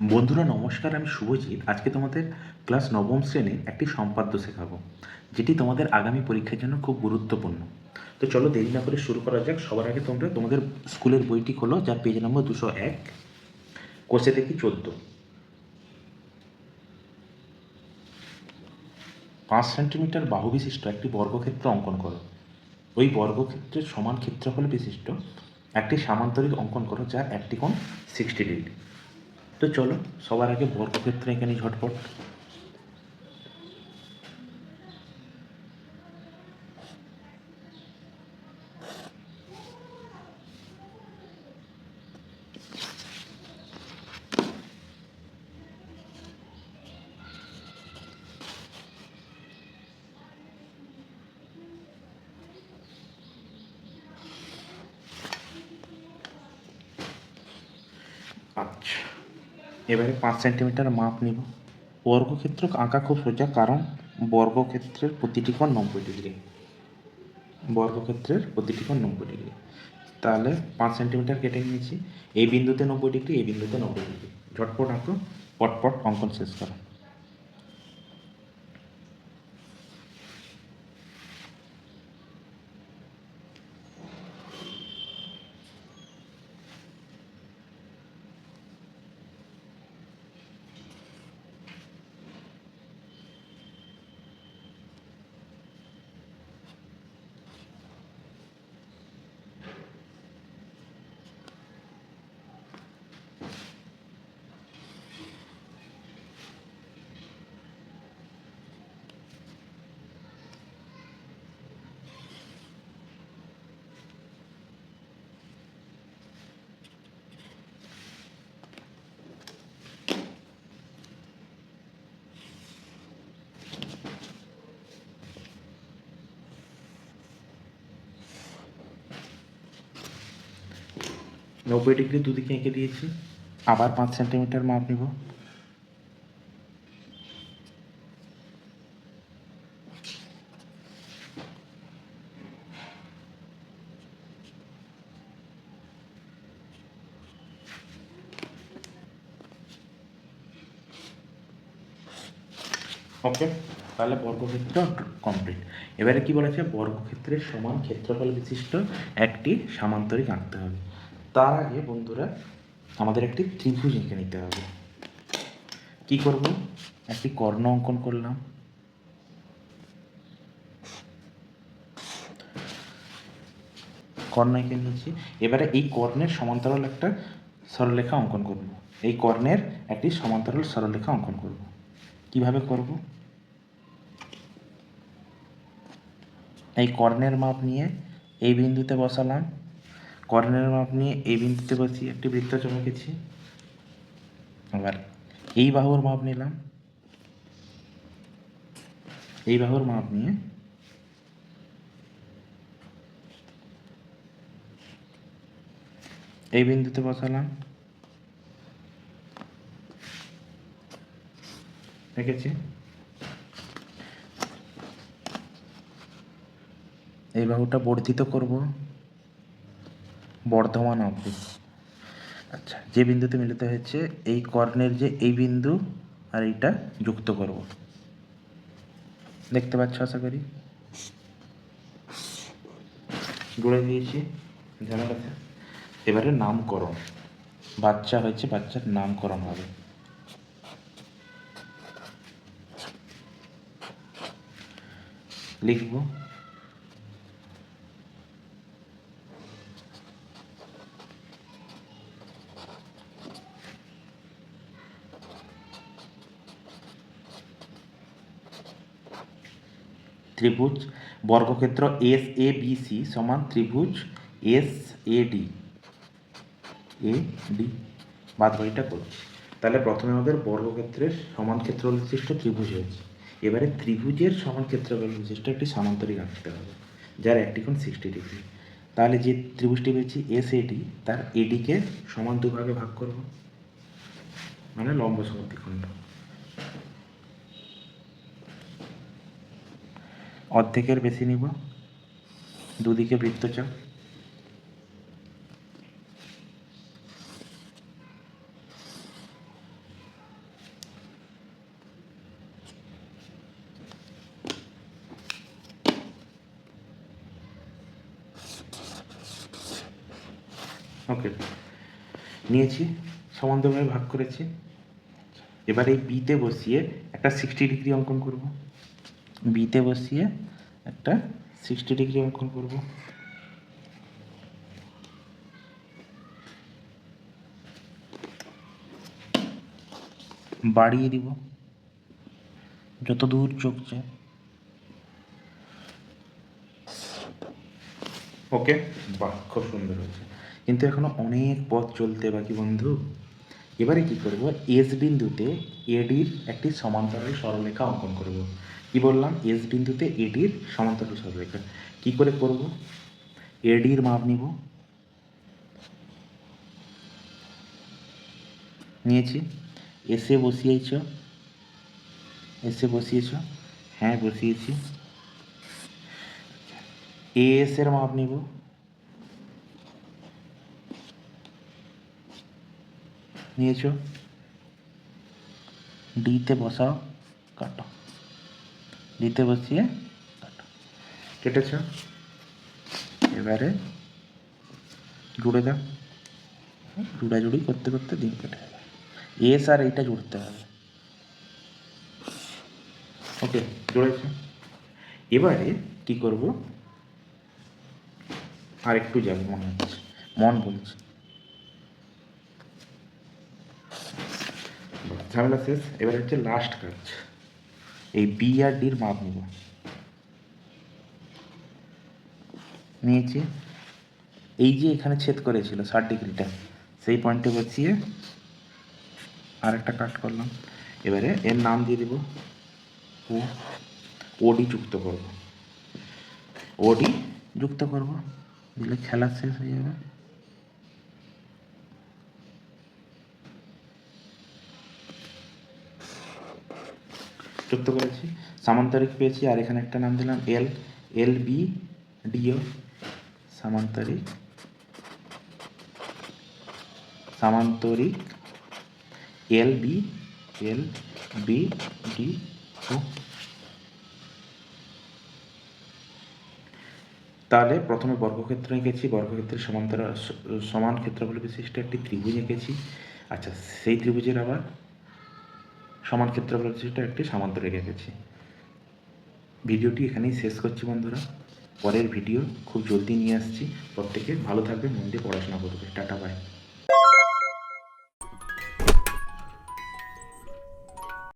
বন্ধুরা, নমস্কার, আমি শুভজিৎ। আজকে তোমাদের ক্লাস নবম শ্রেণির একটি সম্পাদ্য শেখাবো, যেটি তোমাদের আগামী পরীক্ষার জন্য খুব গুরুত্বপূর্ণ। তো চলো দেরি না করে শুরু করা যাক। সবার আগে তোমরা তোমাদের স্কুলের বইটি খোলো, যার পেজ নম্বর দুশো এক কোষে দেখি চোদ্দ। পাঁচ সেন্টিমিটার বাহু বিশিষ্ট একটি বর্গক্ষেত্র অঙ্কন করো। ওই বর্গক্ষেত্রের সমান ক্ষেত্রফল বিশিষ্ট একটি সামান্তরিক অঙ্কন করো, যার একটি কোণ সিক্সটি ডিগ্রি। তো চলো সবার আগে বর্গক্ষেত্র এখানে ঝটপট। আচ্ছা। এবারে পাঁচ সেন্টিমিটার মাপ নিব। বর্গক্ষেত্র আঁকা খুব সোজা, কারণ বর্গক্ষেত্রের প্রতিটি কোণ নব্বই ডিগ্রি। বর্গক্ষেত্রের প্রতিটি কোণ নব্বই ডিগ্রি। তাহলে পাঁচ সেন্টিমিটার কেটে নিয়েছি। এই বিন্দুতে নব্বই ডিগ্রি, এই বিন্দুতে নব্বই ডিগ্রি। ঝটপট আঁকো, পটপট অঙ্কন শেষ করো। নব্বই ডিগ্রি দুদিকে এঁকে দিয়েছি। আবার পাঁচ সেন্টিমিটার মাপ নিব। ওকে, তাহলে বর্গক্ষেত্র কমপ্লিট। এবারে কি বলেছে? বর্গক্ষেত্রের সমান ক্ষেত্রফল বিশিষ্ট একটি সামান্তরিক আঁকতে হবে। তার আগে বন্ধুরা, আমাদের একটি ত্রিভুজ এঁকে নিতে হবে। কি করব? একটি কর্ণ অঙ্কন করলাম। কর্ণ এঁকে নিয়েছি। এবারে এই কর্ণের সমান্তরাল একটা সরলরেখা অঙ্কন করব। এই কর্ণের একটি সমান্তরাল সরলরেখা অঙ্কন করব। কীভাবে করব? এই কর্ণের মাপ নিয়ে এই বিন্দুতে বসালাম। কর্ণের মাপ নিয়ে এই বিন্দুতে বসিয়ে একটি বৃত্ত চমকেছি। আবার এই বাহুর মাপ নিলাম। এই বাহুর মাপ নিয়ে এই বিন্দুতে বসালাম। রেখেছি এই বাহুটা বর্ধিত করব। বর্ধমান অবধি। আচ্ছা যে বিন্দুতে মিলিত হয়েছে, এই কর্ণের যে এই বিন্দু আর এইটা যুক্ত করব। দেখতে পাচ্ছ আশা করি? জুড়ে দিয়েছি এবারে নামকরণ। বাচ্চা হয়েছে, বাচ্চার নামকরণ হবে। লিখব। ত্রিভুজ, বর্গক্ষেত্র এস এ বি সি সমান ত্রিভুজ S A D. A D. বাদ বাকিটা করছি। তাহলে প্রথমে আমাদের বর্গক্ষেত্রের সমান ক্ষেত্রফল বিশিষ্ট ত্রিভুজ হয়েছে। এবারে ত্রিভুজের সমান ক্ষেত্রফল বিশিষ্ট একটি সামান্তরিক আঁকতে হবে, যার একটি কোণ সিক্সটি ডিগ্রি। তাহলে যে ত্রিভুজটি পেয়েছি এস এডি তার এডিকে সমান দুভাগে ভাগ করব। মানে লম্ব সমদ্বিখণ্ড অর্ধেকের বেশি নিব। দুদিকে বৃত্তচাপ ওকে নিয়েছি সমান্তরভাবে ভাগ করেছি। এবার এই বিতে বসিয়ে একটা সিক্সটি ডিগ্রি অঙ্কন করব। বিতে বসিয়ে একটা সিক্সটি ডিগ্রি অঙ্কন করব। বাড়িয়ে দিব। যত দূর চোখ যায়। ওকে বাহ, খুব সুন্দর হয়েছে। কিন্তু এখনও অনেক পথ চলতে বাকি, বন্ধু। এবারে কি করব? এস বিন্দুতে এডির একটি সমান্তরাল সরলরেখা অঙ্কন করব। কি বললাম? এস বিন্দুতে এডির সমান্তরাল সরলরেখা। কি করে করব? এডির মাপ নিব। নিয়েছি। এসে বসিয়েছ। এসে বসিয়েছ। হ্যাঁ বসিয়েছি। এস এর মাপ নিব। নিয়েছ। ডিতে বসাও। কাটো। ডিতে বসিয়ে কেটেছ? এবারে জুড়ে দাও। জুড়াজুড়ি করতে করতে দিন কেটে যাবে। এস আর এইটা জুড়তে হবে। ওকে জুড়েছে? এবারে কি করব? আর একটু যাবে, মনে হচ্ছে। মন বলছে। ঝামেলা শেষ। এবার হচ্ছে লাস্ট কাজ। এই বি আর ডির মাপ নিব। নিয়েছি। এই যে এখানে ছেদ করেছিল ষাট ডিগ্রিটা, সেই পয়েন্টে বসিয়ে আর একটা কাট করলাম। এবারে এর নাম দিয়ে দিব ও ওডি যুক্ত করব। ওডি যুক্ত করব, দিলে খেলা শেষ হয়ে যাবে। যুক্ত করেছি। সামান্তরিক পেয়েছি, আর এখানে একটা নাম দিলাম এল এল বি ডিও সামান্তরিক। সামান্তরিক L B L B D ও তাহলে প্রথমে বর্গক্ষেত্র এঁকেছি, বর্গক্ষেত্রের সমান্তরাল স- সমান ক্ষেত্রফল বিশিষ্ট একটি ত্রিভুজ এঁকেছি। আচ্ছা সেই ত্রিভুজের আবার সমান ক্ষেত্রফল বিশিষ্ট একটি সামান্তরিক এঁকেছি ভিডিওটি এখানেই শেষ করছি বন্ধুরা। পরের ভিডিও খুব জলদি নিয়ে আসছি। প্রত্যেকে ভালো থাকবে মন দিয়ে পড়াশোনা করবে টাটা বাই